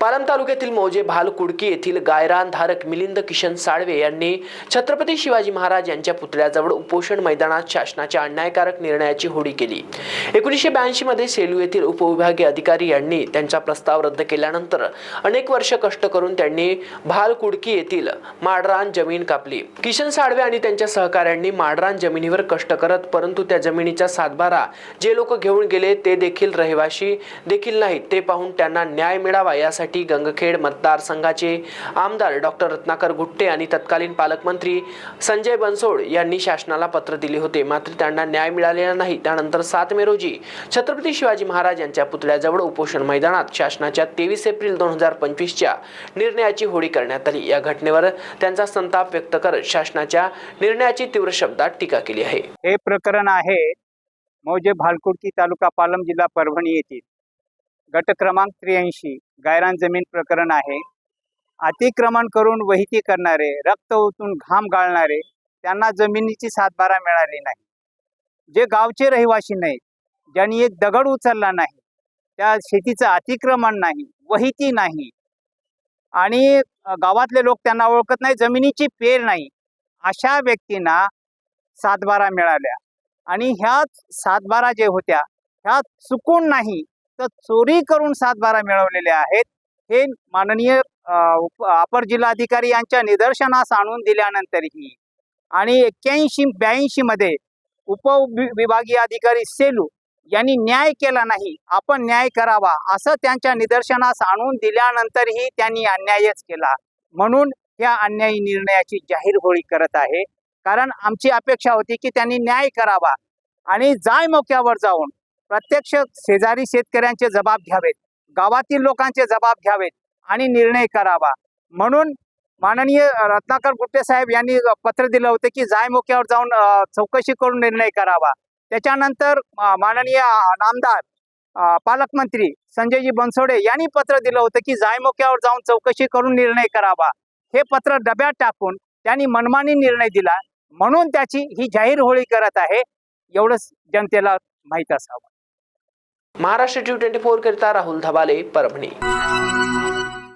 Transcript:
पालम तालुक्यातील मौजे भाल कुडकी येथील गायरान धारक मिलिंद किशन साळवे यांनी छत्रपती शिवाजी महाराज यांच्या पुतळ्याजवळ उपोषण मैदानात शासनाच्या अन्यायकारक निर्णयाची होडी केली. एकोणीसशे ब्याऐंशी मध्ये सेलू येथील उपविभागीय अधिकारी यांनी त्यांचा प्रस्ताव रद्द केल्यानंतर अनेक वर्ष कष्ट करून त्यांनी भाल कुडकी येथील माडरान जमीन कापली. किशन साळवे आणि त्यांच्या सहकाऱ्यांनी माडरान जमिनीवर कष्ट करत परंतु त्या जमिनीचा सातबारा जे लोक घेऊन गेले ते देखील रहिवाशी देखील नाहीत. ते पाहून त्यांना न्याय मिळावा यासाठी गंगखेड मतदारसंघाचे आमदार डॉक्टर रत्नाकर गुट्टे आणि तत्कालीन पालकमंत्री संजय बनसोड यांनी शासनाला पत्र दिले होते. मात्र त्यांना न्याय मिळालेला नाही. त्यानंतर सात मे रोजी छत्रपती शिवाजी महाराज यांच्या पुतळ्याजवळ उपोषण मैदानात शासनाच्या तेवीस एप्रिल दोन हजार पंचवीसच्या निर्णयाची होळी करण्यात आली. या घटनेवर त्यांचा संताप व्यक्त करत शासनाच्या निर्णयाची तीव्र शब्दात टीका केली आहे. हे प्रकरण आहे. मौजे भालकुडकी तालुका पालम जिल्हा परभणी येथील. गट क्रमांक त्र्याऐंशी गायरान जमीन प्रकरण आहे. अतिक्रमण करून वहिती करणारे रक्त ओतून घाम गाळणारे त्यांना जमिनीची सातबारा मिळाली नाही. जे गावचे रहिवासी नाहीत ज्यांनी एक दगड उचलला नाही त्या शेतीचं अतिक्रमण नाही वहिती नाही. आणि गावातले लोक त्यांना ओळखत नाही जमिनीची पेर नाही. अशा व्यक्तींना सातबारा मिळाल्या. आणि ह्याच सातबारा जे होत्या ह्या चुकून नाही तर चोरी करून सातबारा मिळवलेले आहेत. हे माननीय उप- अपर जिल्हाधिकारी यांच्या निदर्शनास आणून दिल्यानंतरही आणि एक्क्याऐंशी ब्याऐंशी मध्ये उप विभागीय अधिकारी सेलू यांनी न्याय केला नाही आपण न्याय करावा असं त्यांच्या निदर्शनास आणून दिल्यानंतरही त्यांनी अन्यायच केला. म्हणून या अन्यायी निर्णयाची जाहीर होळी करत आहे. कारण आमची अपेक्षा होती की त्यांनी न्याय करावा आणि जाय मोक्यावर जाऊन प्रत्यक्ष शेजारी शेतकऱ्यांचे जबाब घ्यावेत. गावातील लोकांचे जबाब घ्यावेत आणि निर्णय करावा. म्हणून माननीय रत्नाकर गुट्टे साहेब यांनी पत्र दिलं होतं की जाय मोक्यावर जाऊन चौकशी करून निर्णय करावा. त्याच्यानंतर माननीय नामदार पालकमंत्री संजयजी बनसोडे यांनी पत्र दिलं होतं की जाय मोक्यावर जाऊन चौकशी करून निर्णय करावा. हे पत्र डब्यात टाकून त्यांनी मनमानी निर्णय दिला. म्हणून त्याची ही जाहीर होळी करत आहे. एवढंच जनतेला माहीत असावं. महाराष्ट्र टी ट्वेंटी फोर करिता राहुल धबाले परभणी.